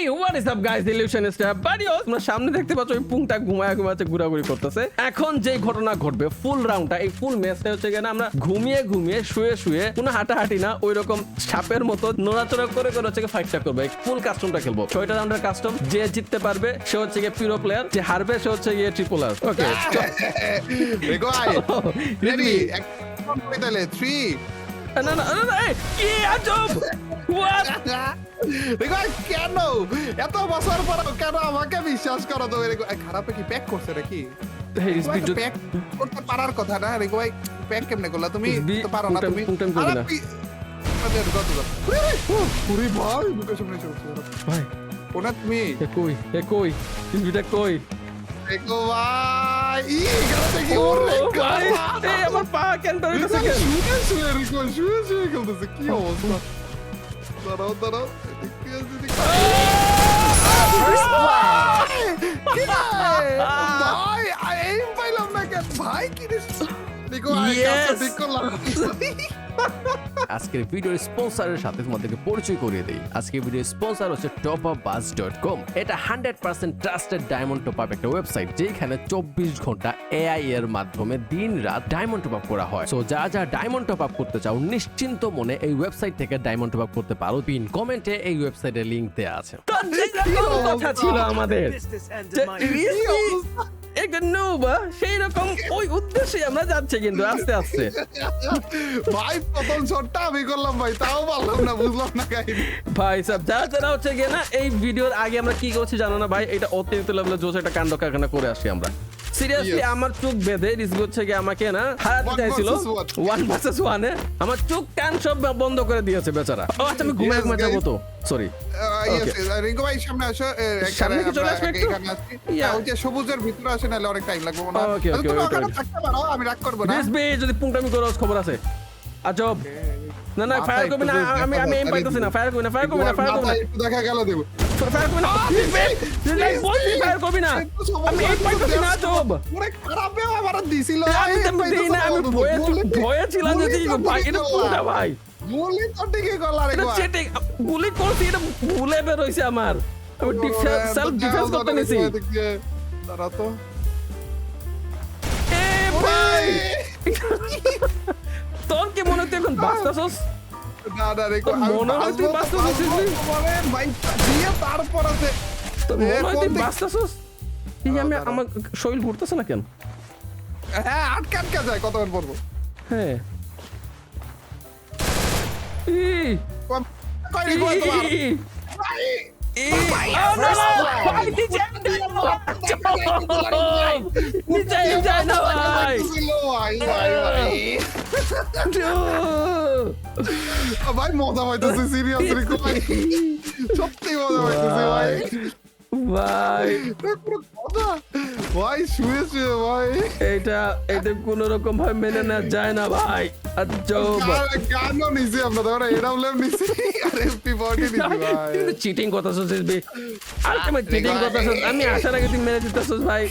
Hey what is up guys illusionist বাড়িও তোমরা সামনে দেখতে পাচ্ছ ওই পুংটা ঘুমায় ঘুমাচ্ছে ঘোরাঘুরি করতেছে। এখন যেই ঘটনা ঘটবে ফুল রাউন্ডটা এই ফুল ম্যাচটা হচ্ছে কিনা আমরা ঘুমিয়ে ঘুমিয়ে শুয়ে শুয়ে কোনো হাঁটাহাঁটি না ওই রকম সাপের মতো নড়াচড়া করে করে হচ্ছে ফাইটটা করবে। ফুল কাস্টমটা খেলব। ছয়টা রাউন্ডের কাস্টম যে জিততে পারবে সে হচ্ছে গিয়ে পিরো প্লেয়ার যে হারবে সে হচ্ছে গিয়ে ট্রিপল আর ওকে রেডি তাহলে থ্রি না না না, কি আজব! কেন? এত বছর পর কেন আমাকে বিশ্বাস করো তো খারাপে কি প্যাক করছে নাকি? প্যাক করতে পারার কথা না? রেগোয়াই প্যাক কেমনে করলা তুমি? তো পারো না তুমি। উরে ভাই বুকের সামনে ভাই। ওনা তুমি? এ কই? এ কই? ই দেখি ওরে ভাই গাড়া। আমার পা কেন ধরে গেছে শুয়ে শুয়ে রেগোয়াই শুয়ে শুয়ে খেলতেছে কি অবস্থা? দাঁড়াও দাঁড়াও দেখতে আসছি, দেখতে আসছি। ভাই এই পাইলাম না কেন ভাই কি রে দেখো আই Yes! কাছে ঠিক করলাম আজকের ভিডিওর স্পন্সরের সাথে তোমাদেরকে পরিচয় করিয়ে দেই আজকের ভিডিওর স্পন্সর হচ্ছে top up bus dot com এটা hundred percent trusted diamond top up একটা ওয়েবসাইট যেখানে চব্বিশ ঘণ্টা এআই এর মাধ্যমে দিন রাত ডায়মন্ড টপ আপ করা হয় সো যা যা ডায়মন্ড টপ আপ করতে চাও নিশ্চিন্ত মনে এই ওয়েবসাইট থেকে ডায়মন্ড টপ আপ করতে পারো পিন কমেন্টে এই ওয়েবসাইটের লিংক দেওয়া আছে তো কথা ছিল আমাদের একটা নৌবা সেই রকম ওই উদ্দেশ্যে আমরা যাচ্ছি কিন্তু আস্তে আস্তে। ভাই প্রথম শটটা আমি করলাম ভাই তাও পারলাম না বুঝলাম না কাহিনী। ভাই সব যারা যারা হচ্ছে গিয়ে না এই ভিডিওর আগে আমরা কি করছি জানো না ভাই এটা অতিরিক্ত লেভেলে জোস একটা কাণ্ড কারখানা করে আসি আমরা। সিরিয়াসলি আমার চোখ বেঁধে রিস্ক হচ্ছে গিয়ে আমাকে না? হারাতে চাইছিল. ওয়ান ভার্সেস ওয়ানে আমার চোখ কান সব বন্ধ করে দিয়েছে বেচারা। ও আচ্ছা আমি যাব তো। সরি ইয়েস রিঙ্কু ভাই সামনে আসো। এ, এখানে সামনে কি চলে আমরা আসবে একটু? এখানে আছি। Yeah. হ্যাঁ, ওই যে সবুজের ভিতরে আসে নাহলে অনেক টাইম লাগবে মনে হয়। Okay, okay, তুমি wait, ওখানে wait. থাকতে পারো আমি রাগ করব না। রিস্ক বে যদি পুংটামি করো খবর আছে। আজব না না ফায়ার করবি না আমি আমি এম দেখা পাইতেছি না। দরকার। ফায়ার করবি না ফায়ার করবি না ফায়ার করবি না। মাথায় একটু দেখা গেল দেবো। ফায়ার করবি না। রিস্ক বে বলছি ফায়ার করবি না আমি এম পাইতেছি না আজব ওরে খারাপে আমার দিছিল আমি তো দিই না আমি ভয়ে ভয়ে ছিলাম যে দিই ভাই এটা পুরোটা ভাই? বলি তো ঠিকই করলা রে এটা চেটিং গুলি করছি এটা ভুলে বের হইছে আমার। আমি ডিফেন্স সেলফ ডিফেন্স করতে নিছি। তারা তো। এ ভাই! তোর কি মনে হচ্ছে এখন বাস্তাছস না না রে মনে হয় তুই বাঁচতে পারছিস রে? দিয়ে তারপর আছে। মনে হয় তুই আমি। আমার শরীর ঘুরতেছে না কেন? হ্যাঁ আটকে আটকে যায় কতক্ষণ পড়ব হ্যাঁ। ভাই! মজা পাইতেছে সিরিয়াস রে ভাই সত্যি মজা পাইতেছে ভাই! ভাই। ভাই শুয়ে শুয়ে ভাই। এটা এটা কোন রকম ভাবে মেনে না যায় না ভাই গানও নিছি আমরা ধরো এডাব্লিউএম নিছি। আর এফপি বডি নিছি ভাই। কিন্তু চিটিং কথা শুনছিস বে। আলটিমেট চিটিং কথা আমি আসার আগে তুই মেনে দিতেছিস ভাই।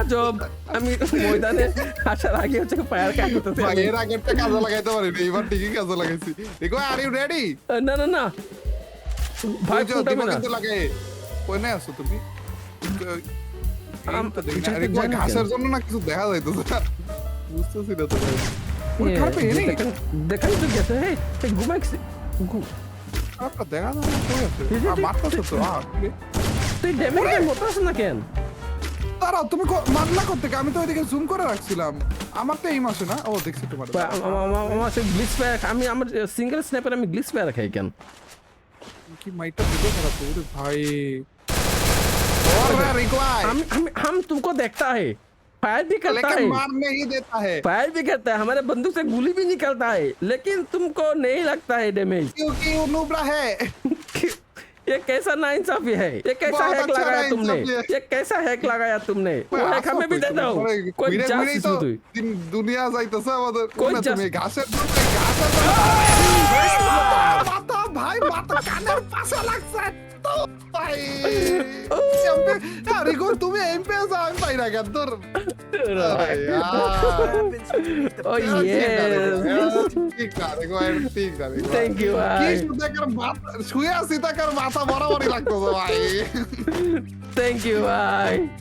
আজব আমি ময়দানে আসার আগে হচ্ছে ফায়ার কাটতেছি ভাই আমি। এর আগেরটা কাজে লাগাইতে পারিনি এবার ঠিকই কাজে লাগাইছি। দেখো আর ইউ রেডি না না না। ভাই ফুটাবে না। কই আছো তুমি? ঘাসের জন্য না কিছু দেখা যাইতো বুঝতেছি তো গেছে না তো না আমি তো ওইদিকে জুম করে রাখছিলাম। আমার তো এই মাসে না। ও দেখছি তোমার আমি আমার সিঙ্গেল স্ন্যাপার আমি গ্লিস ফায়ার রাখাই কেন? কি মাইটা ভাই। हम हम हम तुमको देखता है फायर भी करता लेकिन है मारने ही देता है फायर भी करता है हमारे बंदूक से गोली भी निकलता है लेकिन तुमको नहीं लगता है डैमेज क्योंकि वो नुबरा है ये कैसा नाइंसाफी है ये कैसा बहुत हैक अच्छा लगाया तुमने नाइंसाफी है। ये कैसा हैक लगाया तुमने वो हैक हमें भी दे दो कोई ঘুরে जास ঘুরেই তো इसमें তুই দিন- দুনিয়া যাইতেছে আমাদের কই কোনে তুমি যাস- ঘাসের জন্য ঘাসের জন্য মাথা ভাই মাথা কানের পাশে লাগছে তো তুমি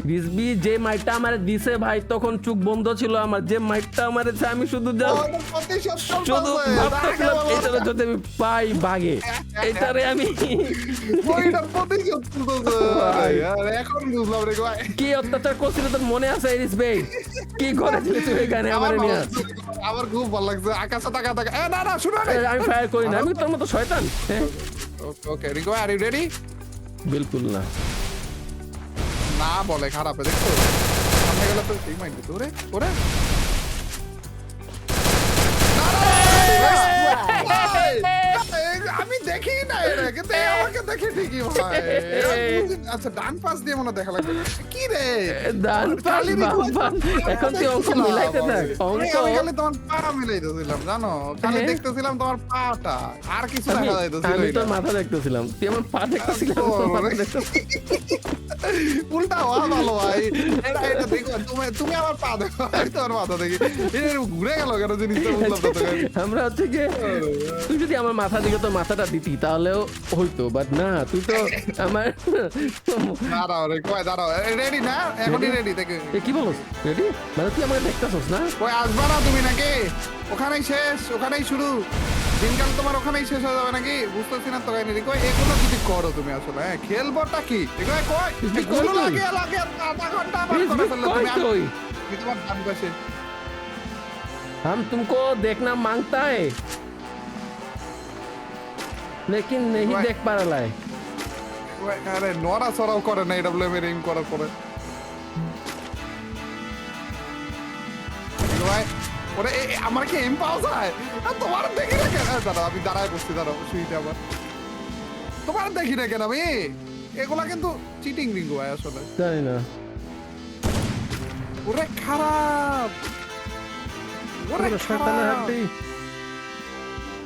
রিসবি যে মাইকটা আমার দিছে ভাই তখন চোখ বন্ধ ছিল আমার যে মাইকটা আমার আমি শুধু শুধু ভাবতেছিলাম যদি আমি পাই বাগে এটারে আমি এখন বুঝলাম রে ভাই কি অত্যাচার করছিল তোর মনে আছে এরিস ভাই? কি করেছিলি তুই এখানে আমার নিয়ে? আমার খুব ভালো লাগছে। আকাশে তাকা তাকা। এ না না শুনো আমি ফায়ার করি না আমি তোর মতো শয়তান okay Rico are you ready বিলকুল না। না বলে খারাপ দেখো সামনে গেলে তো ঠিক মাইন্ড ওরে ওরে দেখি না আমাকে দেখে ঠিকই ভাই আচ্ছা ডান পাশ দিয়ে মনে দেখা লাগবে। কি রে? ডান পাশ, বাম পাশ। এখন তুই অঙ্ক মিলাইতে। অঙ্ক- আমি তোমার পা মিলাইতেছিলাম জানো? খালি। দেখতেছিলাম তোমার পাটা। আর কিছু দেখা যাইতেছিল আমি তোর মাথা দেখতেছিলাম। তুই আমার পা দেখতেছিলাম। উল্টা হওয়া ভালো ভাই। এটা এটা দেখো তুমি তুমি আমার পা দেখো আমি তোমার মাথা দেখি। ঘুরে গেল কেন জিনিসটা? বুঝলাম আমরা হচ্ছে কি তুই যদি আমার মাথা দিকে তো মাথাটা দিতি তাহলেও হইতো বাট না তুই তো আমার দাঁড়াও রে কয় দাঁড়াও রেডি না এখনই রেডি দেখে এ কি বলস রেডি মানে তুই আমাকে দেখতেছস না কই আসবা না তুমি নাকি ওখানেই শেষ ওখানেই শুরু দিনকাল তোমার ওখানেই শেষ হয়ে যাবে নাকি বুঝতেছি না তো কাহিনী কই এগুলো যদি করো তুমি আসলে হ্যাঁ খেলবোটা কি ঠিক আছে কই তুই এগুলো কই তুই? লাগে লাগে আধা ঘন্টা আবার Please, করে please, ফেললে কই তুমি তুই? আমি তোমার ডান পাশে हम तुमको देखना मांगता है লেকিন নেহি দেখ পা রা লাই আরে নরা সরাও করে না এডব্লিউ এর এম করার পরে ওরে আমার কি এম পাওয়া যায় তোমার দেখি না কেন দাঁড়া আমি দাঁড়ায় বসছি দাঁড়াও শুইটা আবার তোমার দেখি না কেন আমি এগুলা কিন্তু চিটিং রিং ভাই আসলে জানি না ওরে খারাপ ওরে খারাপ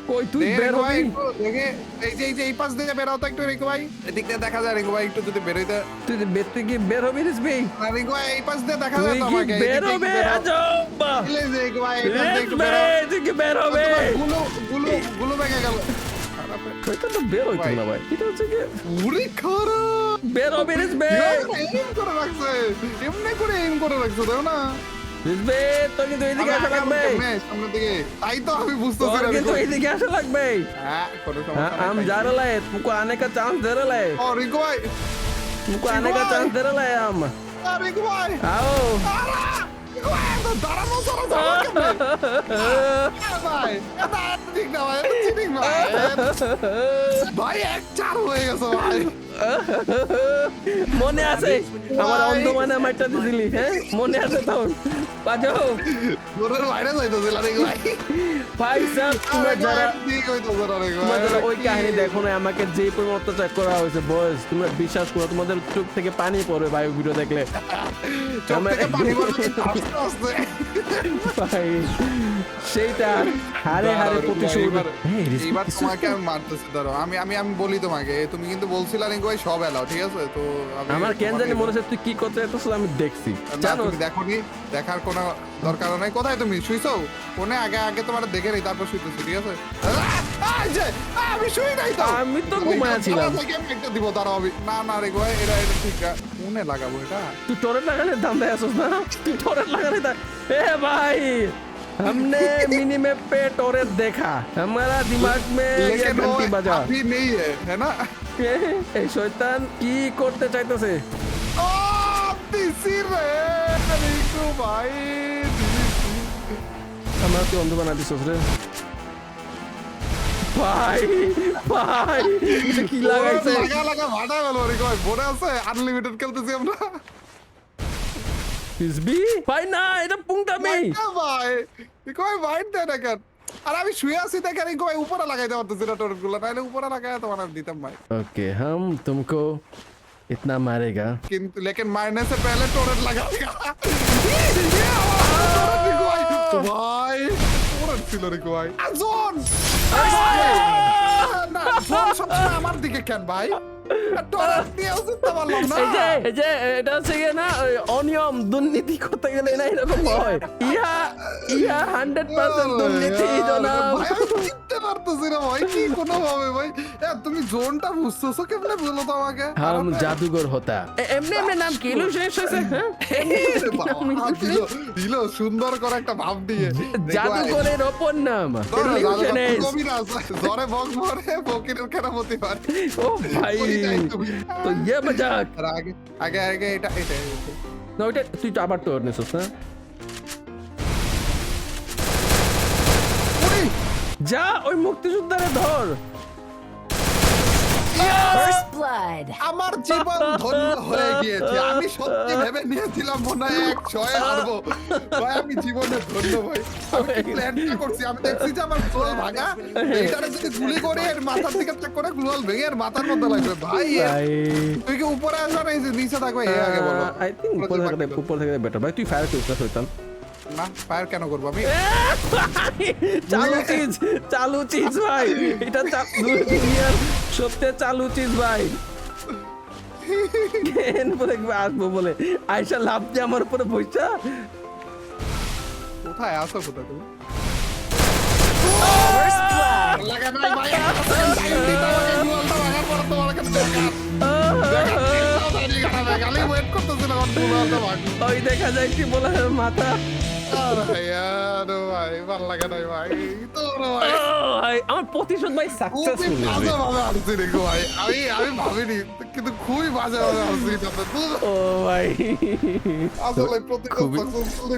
কই তুই বের ভাই, হবি দেখে এই যে এই যে এই পাশ দিয়ে বেরাও তো একটু রিঙ্কু ভাই। এদিক দিয়ে দেখা যায় রিঙ্কু ভাই একটু যদি বেরোইতে তুই যে বের থেকে বের হবি রিসবি না, রিঙ্কু ভাই এই পাশ দিয়ে দেখা তুই যায় তো কি বের হবে। আজব! প্লিজ রিঙ্কু ভাই একটু রিসবি বেরাও। তুই কি বের হবে? গুলো গুলো গুলো ভেঙে গেল। তো বের হইতো ভাই। না ভাই? এটা হচ্ছে কি? উরি খারাপ বের হবে রিসবি এম করে রাখছে এমনি করে এম করে রাখছে তাই না? রিসবি তোর কিন্তু এইদিকে আসা লাগবে কেমনে সামনের দিকে তাই তো আমি বুঝতেছি তোর না কিন্তু রিঙ্কু। এইদিকে আসা লাগবে হ্যাঁ কোনো हाँ, সমস্যা हम নাই जा रहा है तुमको आने का चांस दे रहा है ও রিঙ্কু ভাই तुमको आने का भाई। चांस दे रहा है हम আ, রিঙ্কু ভাই आओ আরা! রিঙ্কু ভাই, এত দাঁড়ানো চড়া যাওয়া কেমনে? এ ভাই, এটা ঠিক না ভাই, এটা cheating ভাই। ভাই, এক চার হয়ে গেছে ভাই। মনে আছে আমার ভাই। অন্ধ মানে আমারটা দিছিলি হ্যাঁ মনে আছে তো বাজাও ঘরের বাইরে যাইতেছিল রিঙ্কু ভাই। ভাই সাহেব তোমরা যারা ভাই, ঠিক হইতেছে না রিঙ্কু তোমরা যারা ওই কাহিনী দেখো না আমাকে যে পরিমাণ অত্যাচার করা হয়েছে বয়স তোমরা বিশ্বাস করো তোমাদের চোখ থেকে পানি পড়বে ভাই ভিডিও দেখলে। ভাই সেইটা হারে হারে প্রতিশোধ তোমাকে আমি মারতেছি ধরো আমি আমি আমি বলি তোমাকে তুমি কিন্তু বলছিলা রিঙ্কু ভাই সব এলাও ঠিক আছে তো আমি আমার কেন জানি তোমাকে- মনে হচ্ছে তুই কি করতে চাইছিস আমি দেখছি না, জানো তুমি দেখোনি দেখার কোনো দরকার নাই কোথায় তুমি শুইছো ফোনে আগে আগে তোমার দেখে নেই তারপর শুইতেছি ঠিক আছে আহ, এই যে, আহ, আমি শুই নাই তো আমি তো ঘুমাচ্ছিলাম। দাঁড়াও, থেকে আমি একটা দিব দাঁড়াও আমি না না রে গো এটা এটা ঠিক না ফোনে লাগাবো এটা तू टोरेट लगाने दाम दे असोस ना तू टोरेट लगाने था ए भाई हमने मिनी मैप पे टोरेट देखा हमारा दिमाग में ये लेकिन वो घंटी बजा अभी नहीं है है ना এই শয়তান কি করতে চাইতেছে? দিছি রে ভাই আমরা তুই অন্ধ বানা দিছস রে? ভাই ভাই এটা কি লাগাইছে? লাগা লাগা ভাটা গেল রিকু ভাই মনে আছে আনলিমিটেড খেলতেছি আমরা। কিসবি ভাই না এটা পুংটামি। না ভাই রিকু ভাই মাইন্ড দেয় না কেন আর আমি শুয়ে আছি দেখে রিকু ভাই উপরে লাগাইতে পারতেছি না টোরেট গুলো নাহলে উপরে লাগাই তোমার আমি দিতাম ভাই ओके हम तुमको इतना मारेगा কিন্তু लेकिन मारने से पहले टोरेट लगा दिया ভাই टोरेट ছিল রিকু ভাই জোন না জোন সবসময় আমার দিকে কেন ভাই? টরেট নিয়ে উচিত তো পারলাম না। এই যে এই যে এটা হচ্ছে গিয়ে না ওই অনিয়ম দুর্নীতি করতে গেলে না এরকম হয়। ইহা ইহা হান্ড্রেড পার্সেন্ট দুর্নীতি জনাব। ভাই, আমি চিনতে পারতেছি না ভাই কি কোনো ভাবে ভাই তুমি জোনটা বুঝতেছো কেমনে বলো তো আমাকে? জাদুঘর হতা। এমনি এমনি নাম কি? হয়েছে হ্যাঁ? ইলুশন। দিল দিল সুন্দর করে একটা ভাব দিয়ে। জাদুঘরের অপর নাম। জ্বরে বক মরে হতে পারে ও ভাই তো ইয়ে মজাক আগে আগে আগে এটা এটা এটা। না ওইটা তুই তো আবার তো নিছিস না যা ওই মুক্তিযোদ্ধারে ধর First blood. আমার জীবন ধন্য হয়ে গিয়েছে। আমি সত্যি ভেবে নিয়েছিলাম মনে হয় এক ছয় হারবো। ভাই আমি জীবনে ধন্য ভাই। আমি কি প্ল্যানটা করছি? আমি দেখছি যে আমার গ্লোয়াল ভাঙা। এইটারে যদি গুলি করে এর মাথার দিকে চেক করে গ্লোয়াল ভেঙে এর মাথার মধ্যে লাগবে। ভাই তুই কি উপরে আসবে না যে নিচে থাকবে এ আগে বলো। আই থিঙ্ক উপর থেকে উপর থেকে বেটার ভাই তুই ফায়ার করতে হইতাম না ফায়ার কেন করব আমি? চালু চিজ চালু চিজ ভাই। এটা চা- দুনিয়ার সবচেয়ে চালু চিজ ভাই। পরে আসব বলে। আয়সা লাভ দিয়ে আমার উপরে বইসা কোথায় আসো কোথায় তুমি? ওই দেখা যায় কি বলে মাথা। আমার প্রতিশোধ ভাই খুবই সাকসেসফুল ভাই। আমি আমি ভাবিনি কিন্তু খুবই বাজে ভাবে ও ভাই। আসলে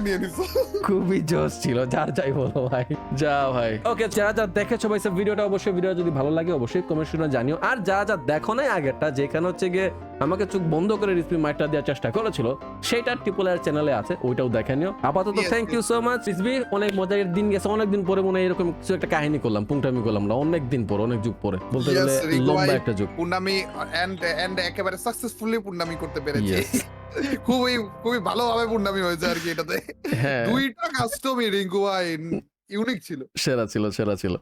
নিয়ে নিছো। খুবই জোশ ছিল যার যাই বলো ভাই। যা ভাই। ওকে যারা যা দেখেছ ভাই সব ভিডিওটা অবশ্যই ভিডিও যদি ভালো লাগে অবশ্যই কমেন্ট শুনে জানিও। আর যারা যা দেখো নাই আগেরটা যেখানে হচ্ছে গিয়ে আমাকে চোখ বন্ধ করে রিসপি মাইটটা দেওয়ার চেষ্টা করেছিল সেটা ট্রিপল এর চ্যানেলে আছে ওইটাও দেখে নিও। আপাতত থ্যাংক ইউ সো মাচ রিসবি অনেক মজার দিন গেছে অনেক দিন পরে মনে হয় এরকম কিছু একটা কাহিনী করলাম পুংটামি করলাম না অনেক দিন পর অনেক যুগ পরে বলতে গেলে লম্বা একটা যুগ। পূর্ণামি এন্ড এন্ড একেবারে সাকসেসফুলি পূর্ণামি করতে পেরেছি. খুবই খুবই ভালোভাবে পূর্ণামি হয়েছে আর কি এটাতে। হ্যাঁ। দুইটা কাস্টমই রিঙ্কু ভাই ইউনিক ছিল। সেরা ছিল সেরা ছিল।